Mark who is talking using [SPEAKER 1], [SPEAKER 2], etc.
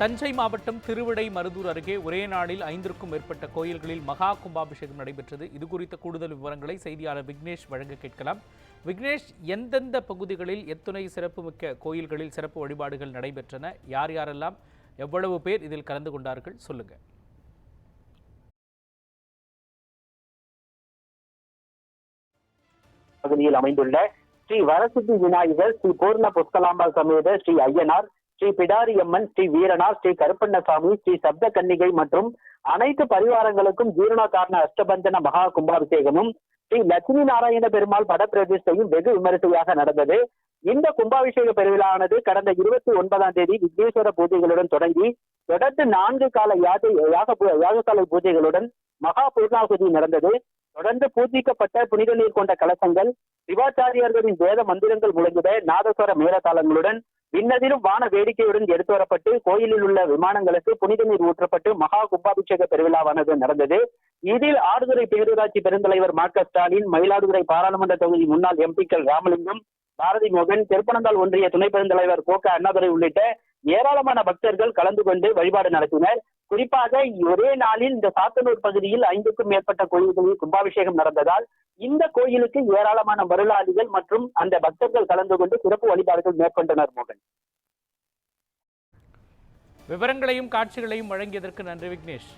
[SPEAKER 1] தஞ்சை மாவட்டம் திருவிடை மருதூர் அருகே ஒரே நாளில் ஐந்திற்கும் மேற்பட்ட கோயில்களில் மகா கும்பாபிஷேகம் நடைபெற்றது. இது குறித்த கூடுதல் விவரங்களை செய்தியாளர் விக்னேஷ் வழங்க கேட்கலாம். விக்னேஷ் எந்தெந்த பகுதிகளில் எத்துணை சிறப்புமிக்க கோயில்களில் சிறப்பு வழிபாடுகள் நடைபெற்றன? யார் யாரெல்லாம் எவ்வளவு பேர் இதில் கலந்து கொண்டார்கள்? சொல்லுங்க.
[SPEAKER 2] பகுதியில் அமைந்துள்ள ஸ்ரீ வரசித்தி விநாயகர் ஸ்ரீ பூர்ண புஷ்கலாம்பா சமேத ஸ்ரீ ஐயனார் ஸ்ரீ பிடாரியம்மன் ஸ்ரீ வீரனார் ஸ்ரீ கருப்பண்ணசாமி ஸ்ரீ சப்த கன்னிகை மற்றும் அனைத்து பரிவாரங்களுக்கும் ஜீரணகாரண அஷ்டபந்தன மகா கும்பாபிஷேகமும் ஸ்ரீ லட்சுமி நாராயண பெருமாள் படப்பிரதிஷ்டையும் வெகு விமரிசையாக நடந்தது. இந்த கும்பாபிஷேக பெருவிழானது கடந்த இருபத்தி ஒன்பதாம் தேதி விக்னேஸ்வர பூஜைகளுடன் தொடங்கி தொடர்ந்து நான்கு கால யாதை யாக யாகசாலை பூஜைகளுடன் மகா பூர்ணாகுதி நடந்தது. தொடர்ந்து பூஜிக்கப்பட்ட புனித நீர் கொண்ட கலசங்கள் சிவாச்சாரியர்களின் வேத மந்திரங்கள் முழங்கிட நாதஸ்வர மேலதாளங்களுடன் இன்னதிலும் வான வேடிக்கையுடன் எடுத்து வரப்பட்டு கோயிலில் உள்ள விமானங்களுக்கு புனித நீர் ஊற்றப்பட்டு மகா கும்பாபிஷேக பெருவிழாவானது நடந்தது. இதில் ஆடுதுறை பேரூராட்சி பெருந்தலைவர் மா க ஸ்டாலின் மயிலாடுதுறை பாராளுமன்ற தொகுதி முன்னாள் எம்பிக்கள் ராமலிங்கம் பாரதி மோகன் திருப்பனந்தாள் ஒன்றிய துணை பெருந்தலைவர் கோ க அண்ணாதுரை உள்ளிட்ட ஏராளமான பக்தர்கள் கலந்து கொண்டு வழிபாடு நடத்தினர். குறிப்பாக ஒரே நாளில் இந்த சாத்தனூர் பகுதியில் ஐந்துக்கும் மேற்பட்ட கோயில்களில் கும்பாபிஷேகம் நடந்ததால் இந்த கோயிலுக்கு ஏராளமான மருளாளிகள் மற்றும் அந்த பக்தர்கள் கலந்து கொண்டு சிறப்பு வழிபாடுகள் மேற்கொண்டனர் மோகன்.
[SPEAKER 1] விவரங்களையும் காட்சிகளையும் வழங்கியதற்கு நன்றி விக்னேஷ்